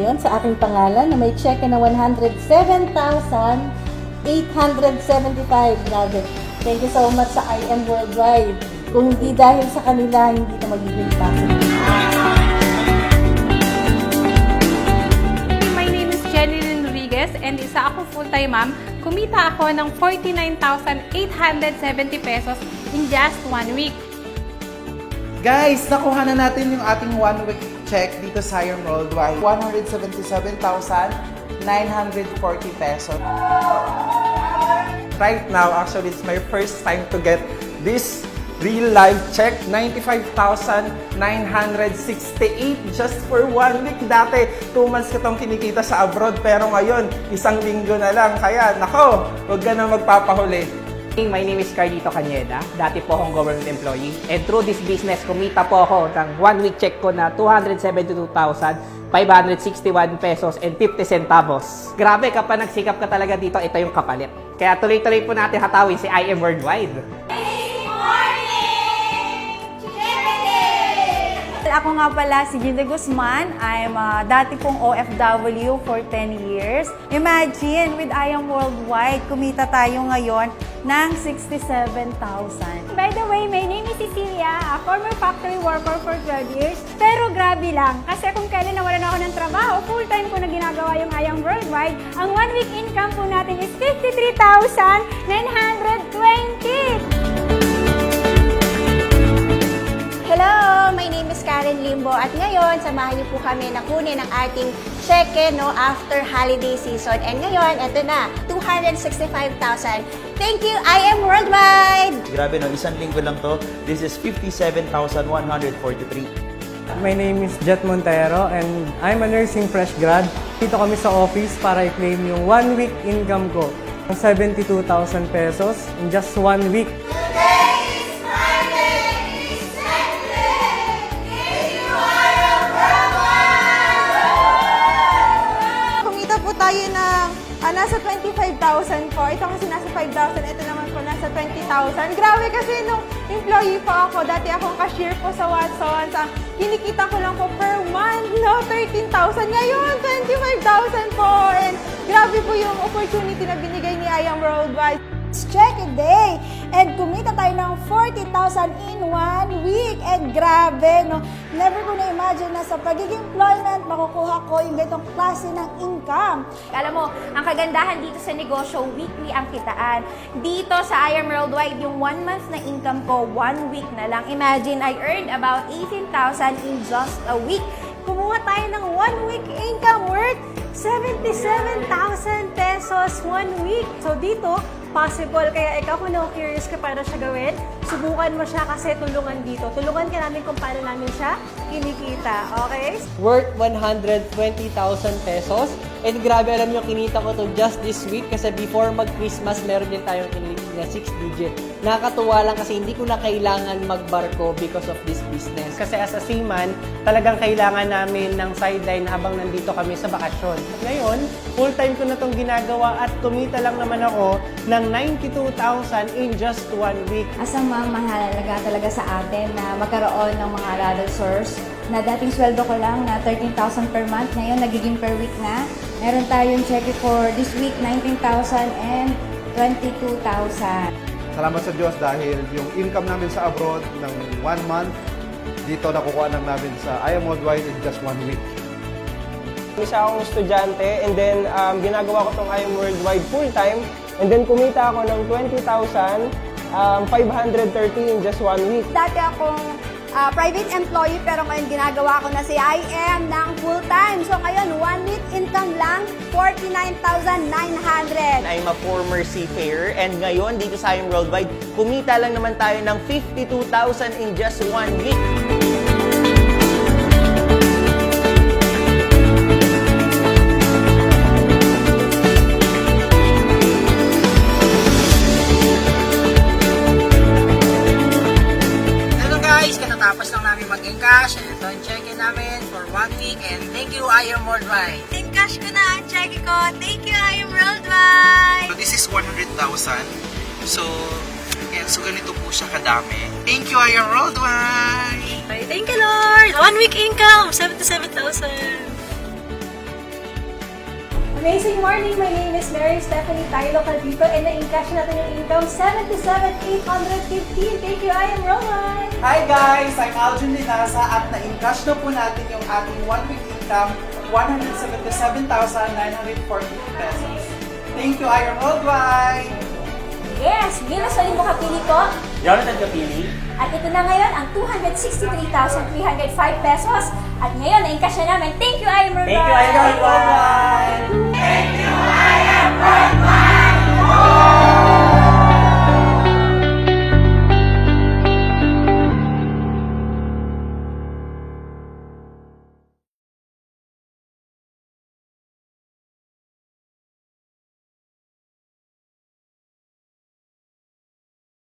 ngayon sa aking pangalan na may check na 107,875. Grabe. Thank you so much sa IM Worldwide. Kung hindi dahil sa kanila, hindi na magiging possible. My name is Jenny Rodriguez and isa ako full-time ma'am. Kumita ako ng 49,870 pesos in just one week. Guys, nakuha na natin yung ating one week check dito sa IRM Worldwide. 177,940 pesos. Right now, actually, it's my first time to get this real life check. 95,968 just for one week. Dati, two months ko itong kinikita sa abroad. Pero ngayon, isang linggo na lang. Kaya, nako, huwag ka na magpapahuli. My name is Carlito Cañeda. Dati po akong government employee. And through this business, kumita po ako ng one week check ko na 272,561 pesos and 50 centavos. Grabe, kapag nagsikap ka talaga dito, ito yung kapalit. Kaya tuloy-tuloy po natin hatawin si IM Worldwide. Ako nga pala si Jinda Guzman. I'm uh, dati pong OFW for 10 years. Imagine, with I Am Worldwide, kumita tayo ngayon ng 67,000. By the way, my name is Cecilia, a former factory worker for 12 years. Pero grabe lang, kasi kung kailan nawalan ako ng trabaho, full-time ko na ginagawa yung Ayang Worldwide, ang one week income po natin is 53,920! At ngayon, samahan niyo po kami na kunin ang ating cheque no, after holiday season. And ngayon, eto na, 265,000. Thank you, I am worldwide! Grabe no, isang linggo lang to. This is 57,143. My name is Jet Montero and I'm a nursing fresh grad. Dito kami sa office para i-claim yung one week income ko ng 72,000 pesos in just one week. Nasa 25,000 po. Ito kasi nasa 5,000. Ito naman po nasa 20,000. Grabe kasi nung employee po ako, dati akong cashier po sa Watson's. Ah, kinikita ko lang po per month, no, 13,000. Ngayon, 25,000 po. And grabe po yung opportunity na binigay ni Ayang Worldwide. Check a day! And kumita tayo ng 40,000 in one week. And grabe, no? Never ko na-imagine na sa pagiging employment, makukuha ko yung ganitong klase ng income. Alam mo, ang kagandahan dito sa negosyo, weekly ang kitaan. Dito sa I Am Worldwide, yung one month na income ko, one week na lang. Imagine, I earned about 18,000 in just a week. Kumuha tayo ng one week income worth 77,000 pesos one week. So dito, possible. Kaya ikaw kung na-curious ka para siya gawin, subukan mo siya kasi tulungan dito. Tulungan ka namin kung paano namin siya kinikita. Okay? Worth 120,000 pesos. And grabe, alam nyo, kinita ko to just this week kasi before mag-Christmas, meron din tayong kiniliti na 6 digit. Nakakatuwa lang kasi hindi ko na kailangan magbarko because of this business. Kasi as a seaman, talagang kailangan namin ng sideline habang nandito kami sa bakasyon. Ngayon, full-time ko na itong ginagawa at kumita lang naman ako ng 92,000 in just one week. As a ma'am, mahalaga talaga sa atin na magkaroon ng mga rather source na dating sweldo ko lang na 13,000 per month, ngayon nagiging per week na. Meron tayong check for this week, 19,000 and 22,000. Salamat sa Diyos dahil yung income namin sa abroad ng one month, dito nakukuha lang namin sa I Am Worldwide in just one week. Isa akong estudyante and then um, ginagawa ko tong I Am Worldwide full-time and then kumita ako ng 20,000 um, 530 in just one week. Dati akong ah, private employee pero ngayon ginagawa ko na si IM ng full-time. So ngayon, one week income lang, 49,900. I'm a former seafarer and ngayon dito sa IM Worldwide, kumita lang naman tayo ng 52,000 in just one week. And thank you, I am worldwide. Encash ko na ang check ko. Thank you, I am worldwide! So this is 100,000. So, yan, so ganito po siya kadami. Thank you, I am Worldwide! Thank you, Lord! One week income, 77,000. Amazing morning! My name is Mary Stephanie Tayo Caldito and na-encash natin yung income 77,815. Thank you, I am Roman! Hi guys! I'm Aljun Linasa at na-encash na po natin yung ating one-week income, 177,940 pesos. Thank you, Iron Worldwide! Yes! Milos ulit mo kapili ko. Jonathan Kapili. At ito na ngayon ang 263,305 pesos. At ngayon, na-encash na namin. Thank you, I am Roman! Thank you. Thank I am Roman!